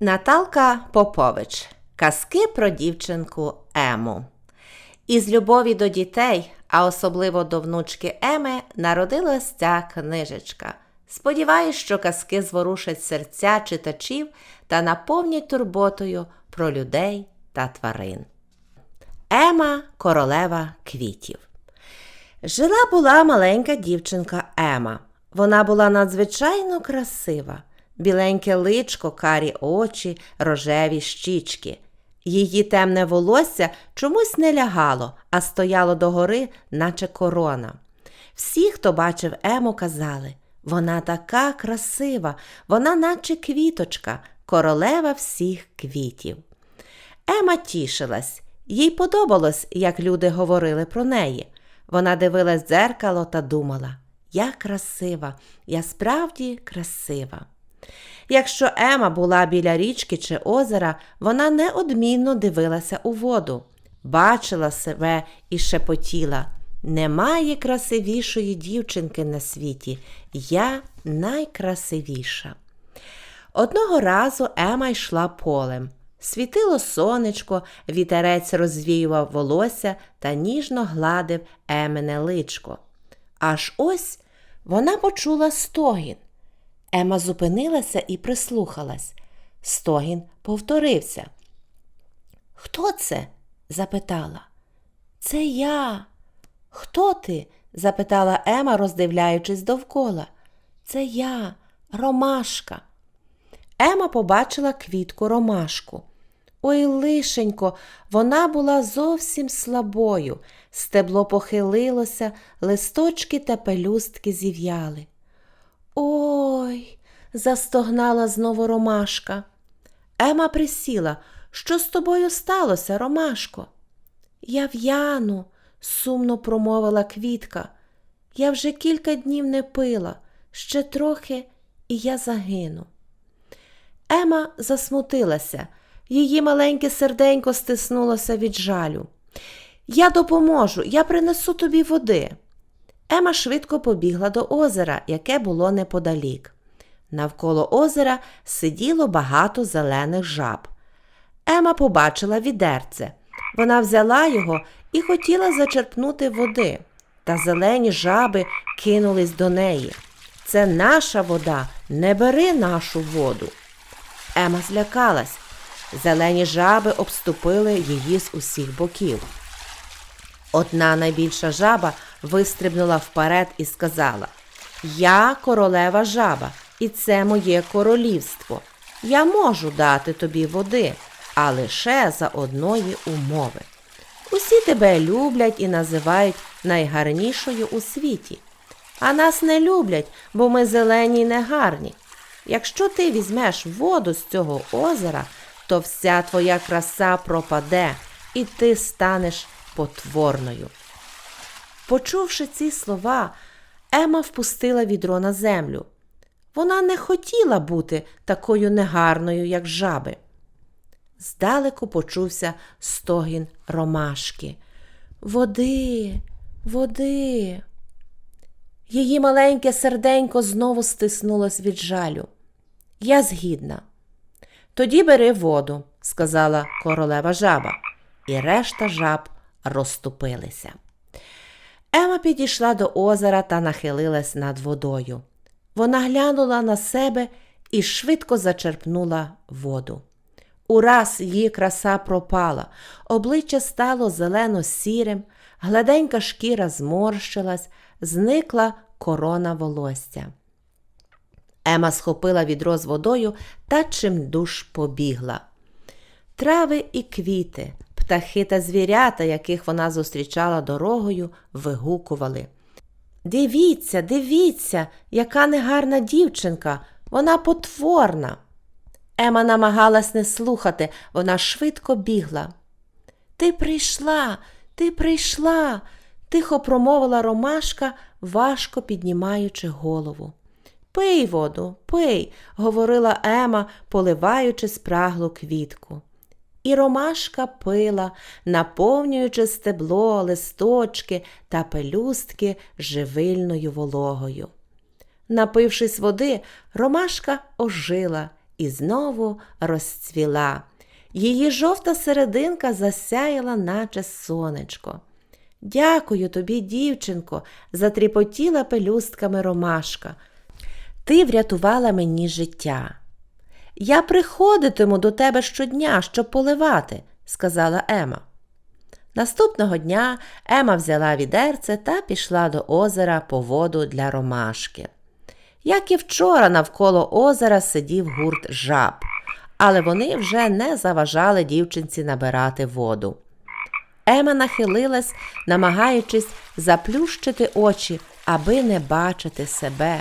Наталка Попович. Казки про дівчинку Ему. Із любові до дітей, а особливо до внучки Еми, народилась ця книжечка. Сподіваюсь, що казки зворушать серця читачів та наповнять турботою про людей та тварин. Ема королева квітів. Жила була маленька дівчинка Ема. Вона була надзвичайно красива, біленьке личко, карі очі, рожеві щічки. Її темне волосся чомусь не лягало, а стояло догори, наче корона. Всі, хто бачив Ему, казали вона така красива, вона наче квіточка, королева всіх квітів. Ема тішилась, їй подобалось, як люди говорили про неї. Вона дивилась в дзеркало та думала я красива, я справді красива. Якщо Ема була біля річки чи озера, вона неодмінно дивилася у воду, бачила себе і шепотіла. Немає красивішої дівчинки на світі, я найкрасивіша. Одного разу Ема йшла полем. Світило сонечко, вітерець розвіював волосся та ніжно гладив Емене личко. Аж ось вона почула стогін. Ема зупинилася і прислухалась. Стогін повторився. Хто це? запитала. Це я. Хто ти? запитала Ема, роздивляючись довкола. Це я, Ромашка. Ема побачила квітку ромашку. Ой, лишенько, вона була зовсім слабою. Стебло похилилося, листочки та пелюстки зів'яли. Ой, застогнала знову ромашка. Ема присіла. Що з тобою сталося, Ромашко? Я в'яну, сумно промовила квітка. Я вже кілька днів не пила, ще трохи, і я загину. Ема засмутилася, її маленьке серденько стиснулося від жалю. Я допоможу, я принесу тобі води. Ема швидко побігла до озера, яке було неподалік. Навколо озера сиділо багато зелених жаб. Ема побачила відерце. Вона взяла його і хотіла зачерпнути води. Та зелені жаби кинулись до неї. Це наша вода, не бери нашу воду. Ема злякалась. Зелені жаби обступили її з усіх боків. Одна найбільша жаба вистрибнула вперед і сказала Я королева жаба, і це моє королівство. Я можу дати тобі води, а лише за одної умови. Усі тебе люблять і називають найгарнішою у світі. А нас не люблять, бо ми зелені й негарні. Якщо ти візьмеш воду з цього озера, то вся твоя краса пропаде, і ти станеш потворною. Почувши ці слова, Ема впустила відро на землю. Вона не хотіла бути такою негарною, як жаби. Здалеку почувся стогін ромашки. Води, води. Її маленьке серденько знову стиснулось від жалю. Я згідна. Тоді бери воду, сказала королева жаба, і решта жаб розступилися. Ема підійшла до озера та нахилилась над водою. Вона глянула на себе і швидко зачерпнула воду. Ураз її краса пропала, обличчя стало зелено сірим, гладенька шкіра зморщилась, зникла корона волосся. Ема схопила відро з водою та чимдуж побігла. Трави і квіти, птахи та звірята, яких вона зустрічала дорогою, вигукували. Дивіться, дивіться, яка негарна дівчинка, вона потворна. Ема намагалась не слухати, вона швидко бігла. Ти прийшла, ти прийшла, тихо промовила ромашка, важко піднімаючи голову. Пий воду, пий, говорила Ема, поливаючи спраглу квітку. І ромашка пила, наповнюючи стебло, листочки та пелюстки живильною вологою. Напившись води, ромашка ожила і знову розцвіла. Її жовта серединка засяяла, наче сонечко. Дякую тобі, дівчинко, затріпотіла пелюстками ромашка. Ти врятувала мені життя. Я приходитиму до тебе щодня, щоб поливати, сказала Ема. Наступного дня Ема взяла відерце та пішла до озера по воду для ромашки. Як і вчора навколо озера сидів гурт жаб, але вони вже не заважали дівчинці набирати воду. Ема нахилилась, намагаючись заплющити очі, аби не бачити себе.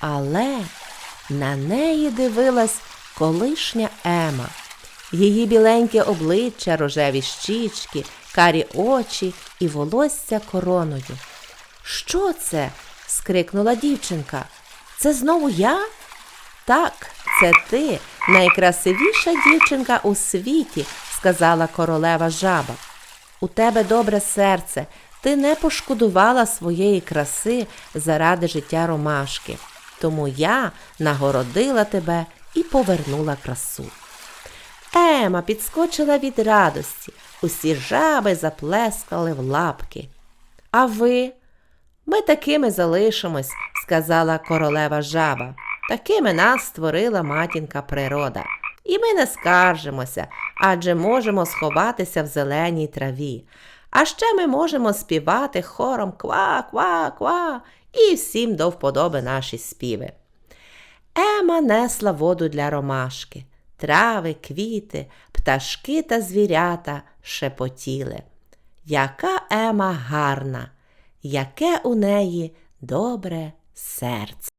Але на неї дивилась колишня Ема. Її біленьке обличчя, рожеві щічки, карі очі і волосся короною. Що це? скрикнула дівчинка. Це знову я? Так, це ти, найкрасивіша дівчинка у світі, сказала королева жаба. У тебе добре серце, ти не пошкодувала своєї краси заради життя ромашки. Тому я нагородила тебе і повернула красу. Ема підскочила від радості. Усі жаби заплескали в лапки. А ви? Ми такими залишимось, сказала королева жаба. Такими нас створила матінка природа. І ми не скаржимося, адже можемо сховатися в зеленій траві. А ще ми можемо співати хором ква-ква-ква, і всім до вподоби наші співи. Ема несла воду для ромашки. Трави, квіти, пташки та звірята шепотіли. Яка Ема гарна, яке у неї добре серце.